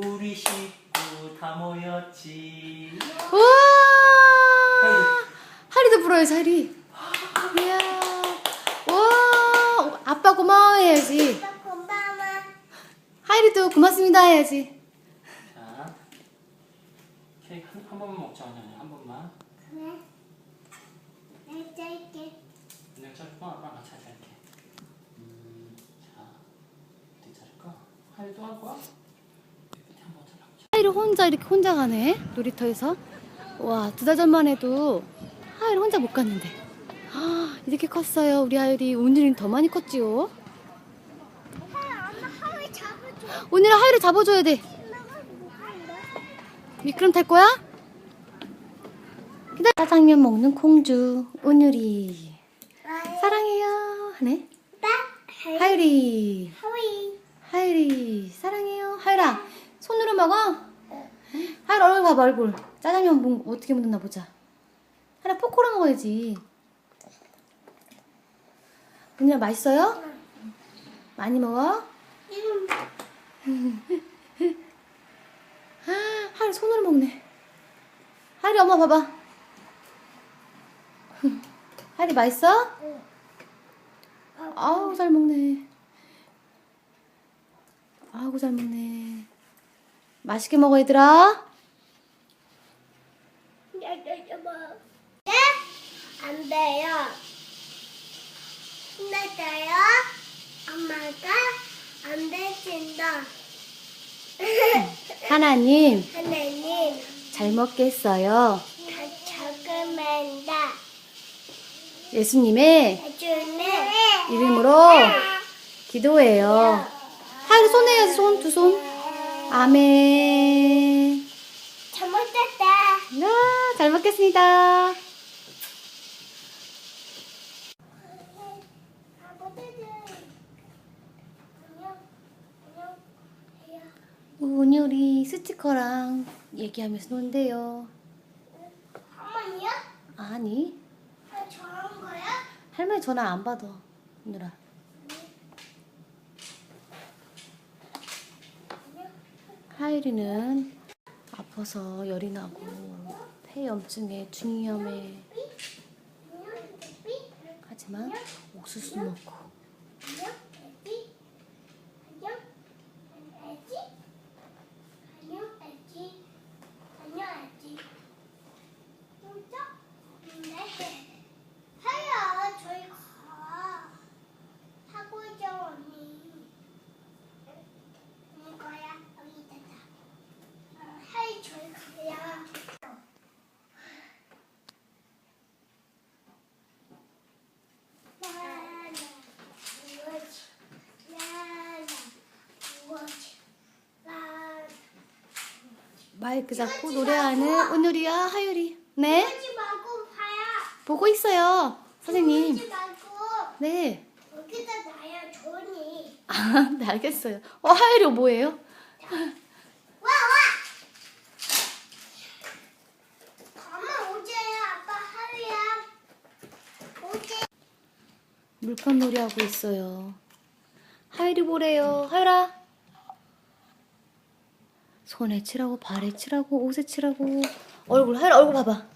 우리 식구 다 모였지. 우와! 하리도 불어야지, 하리. 이야. 와, 아빠 고마워 해야지. 고마워. 하이리도 고맙습니다 해야지. 자, 케이크 한, 한 번만 먹자, 아니, 아니, 한 번만. 그래. 내 짧게. 내가 자를까? 아빠랑 같이 이렇게. 음, 자, 어떻게 자를까? 하이도 할 거야? 하이리 혼자 이렇게 혼자 가네, 놀이터에서. 와, 두 달 전만 해도 하이리 혼자 못 갔는데. 아, 이렇게 컸어요, 우리 하이리. 오늘은 더 많이 컸지요. 오늘은 하이리 잡아줘야 돼. 미끄럼 탈 거야? 기다려. 짜장면 먹는 공주, 오늘이. 사랑해요. 하네. 하이리. 하이리 사랑해요 하이라 손으로 먹어 하이라 얼굴 봐봐 얼굴 짜장면 뭐, 어떻게 먹나 보자 하이라 포크로 먹어야지 그냥 맛있어요? 많이 먹어? 아, 하이라 손으로 먹네 하이리 엄마 봐봐 하이리 맛있어? 아우 잘 먹네 아이고 잘 먹네. 맛있게 먹어 얘들아. 네? 안 돼요. 혼났어요? 엄마가 안 되신다. 하나님 하나님, 잘 먹겠어요. 다 적으면다. 예수님의. 이름으로 기도해요. 하루 손 해야지 손 두 손. 아멘. 잘못했다. 아, 잘 먹겠습니다. 오늘이 스티커랑 얘기하면서 논대요. 할머니야? 아니 아, 저런 거야? 할머니 전화 안 받아 오늘 하율이는 아파서 열이 나고 폐염증에 중이염에 하지만 옥수수 먹고 안녕, 애기. 안녕, 애기. 안녕, 애기. 안녕, 애기. 진짜? 네. 하야, 저희 가. 하고 있죠, 언니. 이거야, 여기 있다. 어, 하이, 저희 가야. 나나 무엇이 나나 무엇이 나나 마이크 잡고 노래하는 오늘이야 하율이. 네 하지 말고 봐야 보고 있어요 선생님. 말고 네. 여기다 놔야 좋니 아, 네 알겠어요. 어 하율이 뭐예요? 와 와 엄마 오제야 아빠 하루야 오제 물감 놀이 하고 있어요. 하율이 보래요. 하율아. 손에 칠하고 발에 칠하고 옷에 칠하고 얼굴 하율 얼굴 봐봐.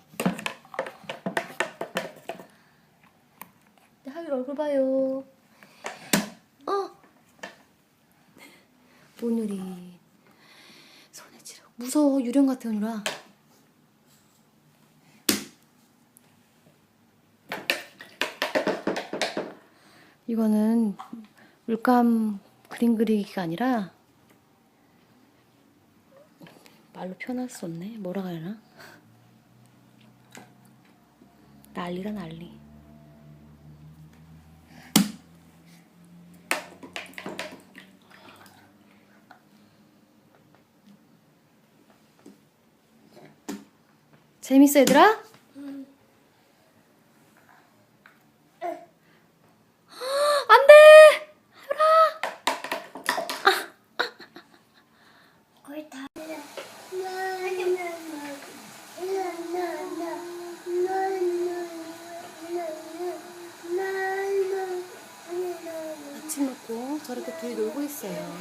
네, 하율 얼굴 봐요. 어. 오늘이 손에 칠하고 무서워 유령 같아 오늘아. 이거는 물감 그림 그리기가 아니라 말로 표현할 수 없네. 뭐라 해야 하나? 난리다 난리. 재밌어 얘들아? 저렇게 둘이 놀고 있어요.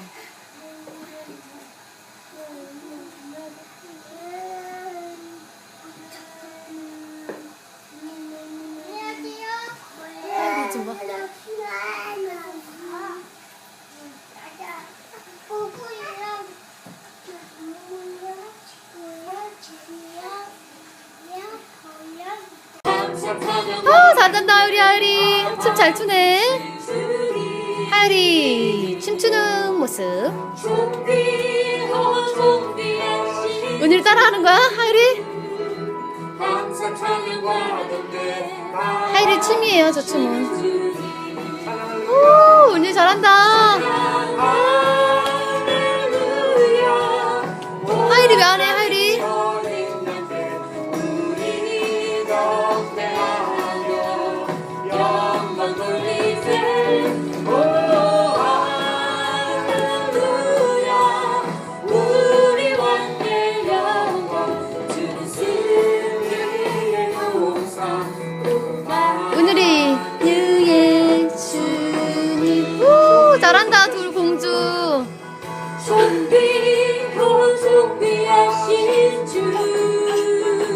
아, 잔잔다, 우리 아유리. 춤 잘 추네. 하율이 춤추는 모습. 은희를 따라하는 거야 하율이? 하율이 춤이에요 저 춤은. 오 은희 잘한다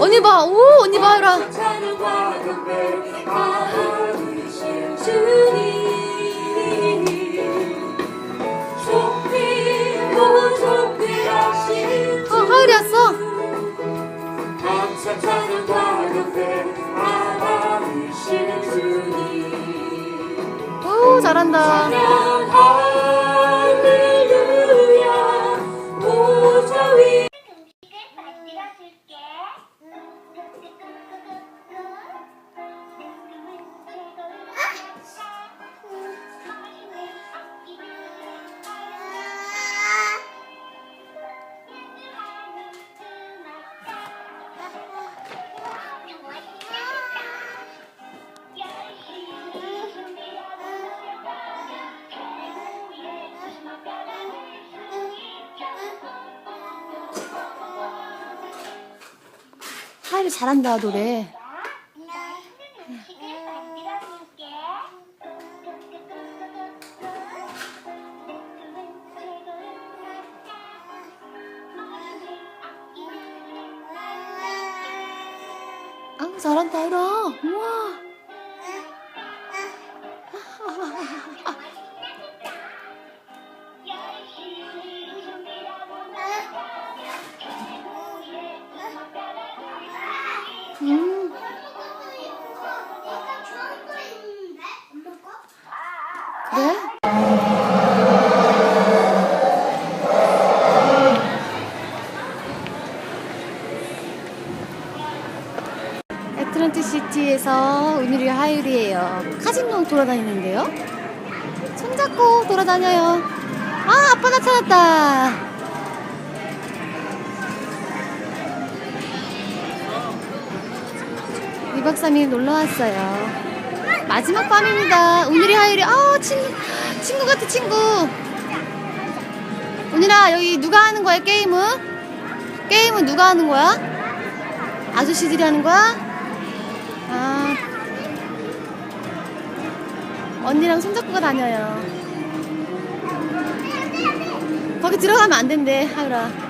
언니 봐 오 언니 봐라. 어 하율이 왔어. 오 잘한다 하율이 잘한다 노래. 아 잘한다 하율 애틀란티 시티에서 은유리 하율이에요. 카지노 돌아다니는데요. 손잡고 돌아다녀요. 아, 아빠 나타났다. 이박 3일 놀러 왔어요. 마지막 밤입니다. 오늘이 하율이 아 친, 친구 같아 친구. 오늘아 여기 누가 하는 거야 게임은? 게임은 누가 하는 거야? 아저씨들이 하는 거야? 아 언니랑 손잡고 다녀요. 거기 들어가면 안 된대 하율아.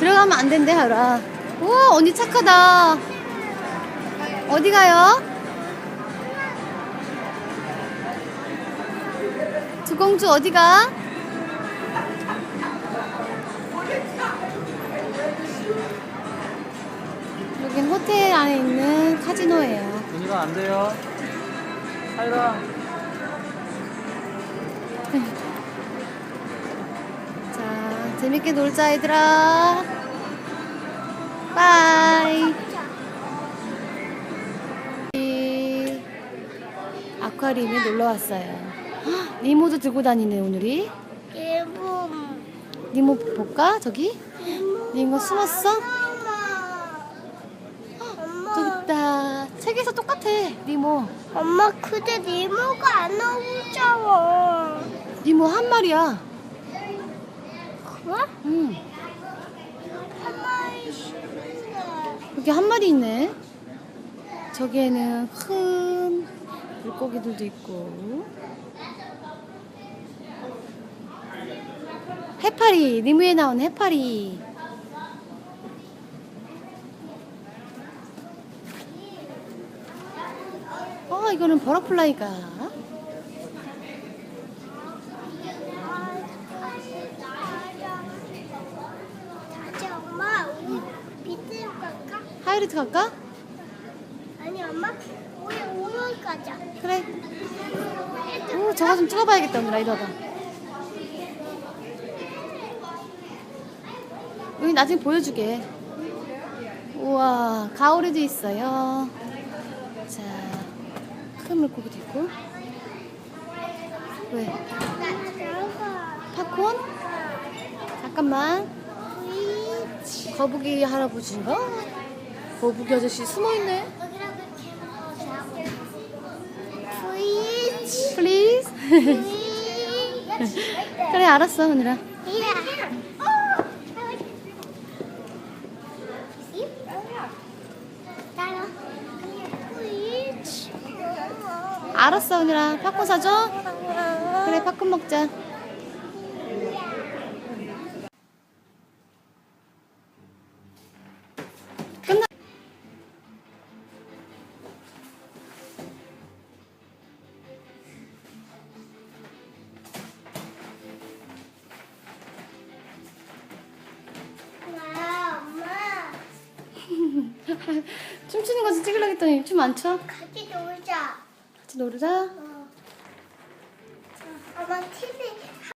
들어가면 안 된대 하율아. 우와 언니 착하다. 어디 가요? 두 공주 어디 가? 여긴 호텔 안에 있는 카지노예요. 은희가 안 돼요. 하율아. 자, 재밌게 놀자 얘들아. 빠이. 이 아쿠아리움에 놀러 왔어요. 헉, 니모도 들고 다니네 오늘이. 일본. 니모 볼까 저기? 니모 숨었어? 엄마. 저기 있다. 책에서 똑같아 니모. 엄마 그대 니모가 안 나오잖아. 니모 한 마리야. 그래? 응. 한 마리 싫은데. 여기 한 마리 있네. 저기에는 큰 물고기들도 있고. 해파리, 리무에 나온 해파리. 아, 이거는 버터플라이가. 슈퍼마켓 갈까? 아니 엄마 우리 오늘 가자. 그래. 오, 저거 좀 찍어봐야겠다, 오늘 와봐. 여기 나중에 보여주게. 우와, 가오리도 있어요. 자, 큰 물고기도 있고. 왜? 팝콘? 잠깐만. 거북이 할아버지인가? 거북이 아저씨 숨어있네. 스위치. 그래, 알았어, 오늘아. 알았어, 오늘아. 팝콘 사줘? 그래, 팝콘 먹자. 춤추는 거 찍으려고 했더니 춤 안 춰? 같이 놀자. 같이 놀자.